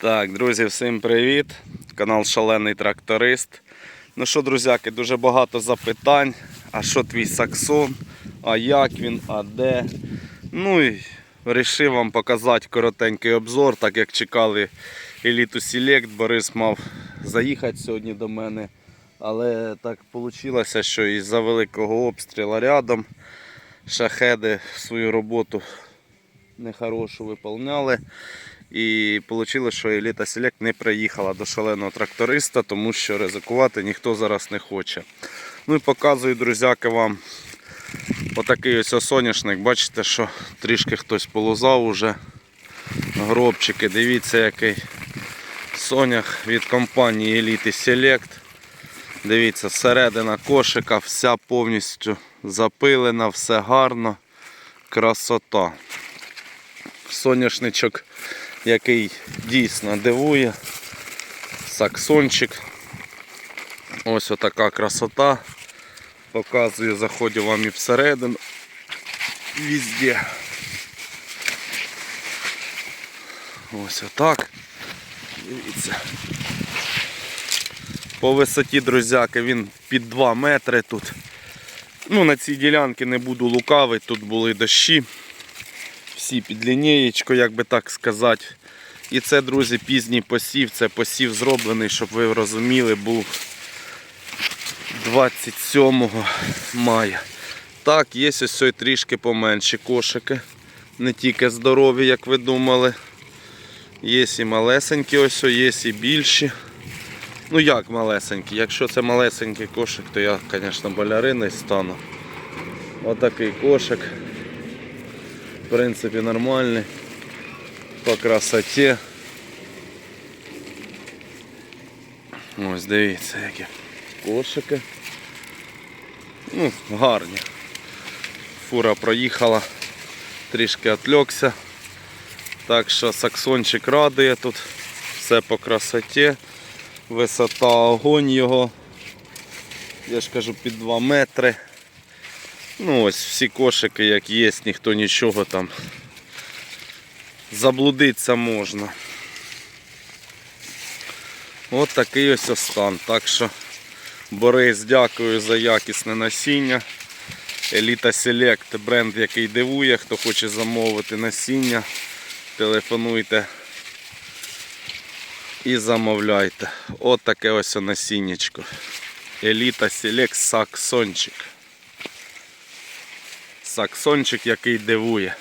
Так, друзі, всім привіт! Канал Шалений Тракторист. Ну що, друзяки, дуже багато запитань. А що твій саксон? А як він, а де? Ну і вирішив вам показати коротенький обзор, так як чекали Еліту Select. Борис мав заїхати сьогодні до мене. Але так вийшло, що із-за великого обстрілу рядом шахеди свою роботу нехорошу виповняли. І вийшло, що Еліта Селект не приїхала до шаленого тракториста, тому що ризикувати ніхто зараз не хоче. Ну і показую, друзяки, вам отакий ось соняшник. Бачите, що трішки хтось полузав уже. Гробчики. Дивіться, який сонях від компанії Elite Select. Дивіться, середина кошика, вся повністю запилена, все гарно. Красота. Соняшничок, який дійсно дивує. Саксончик. Ось отака красота. Показую, заходжу вам і всередину. Везде. Ось отак. Дивіться. По висоті, друзяки, він під 2 метри тут. Ну, на цій ділянці не буду лукавий, тут були дощі. Всі під як би так сказати. І це, друзі, пізній посів. Це посів зроблений, щоб ви розуміли, був 27 мая. Так, є ось ось трішки поменші кошики. Не тільки здорові, як ви думали. Є і малесенькі, ось ось, є і більші. Ну як малесенькі? Якщо це малесенький кошик, то я, звісно, баляриною стану. Отакий кошик. В принципі, нормальний. По красоті. Ось дивіться, які кошики. Ну, гарні. Фура проїхала, трішки відвлекся. Так що саксончик радує тут. Все по красоті. Висота огонь його. Я ж кажу під 2 метри. Ну ось всі кошики як є, ніхто нічого там заблудитися можна. От такий ось остан. Так що Борис, дякую за якісне насіння. Еліта Select бренд, який дивує, хто хоче замовити насіння, телефонуйте і замовляйте. От таке ось насіннячко. Еліта Select Саксончик. Саксончик, який дивує.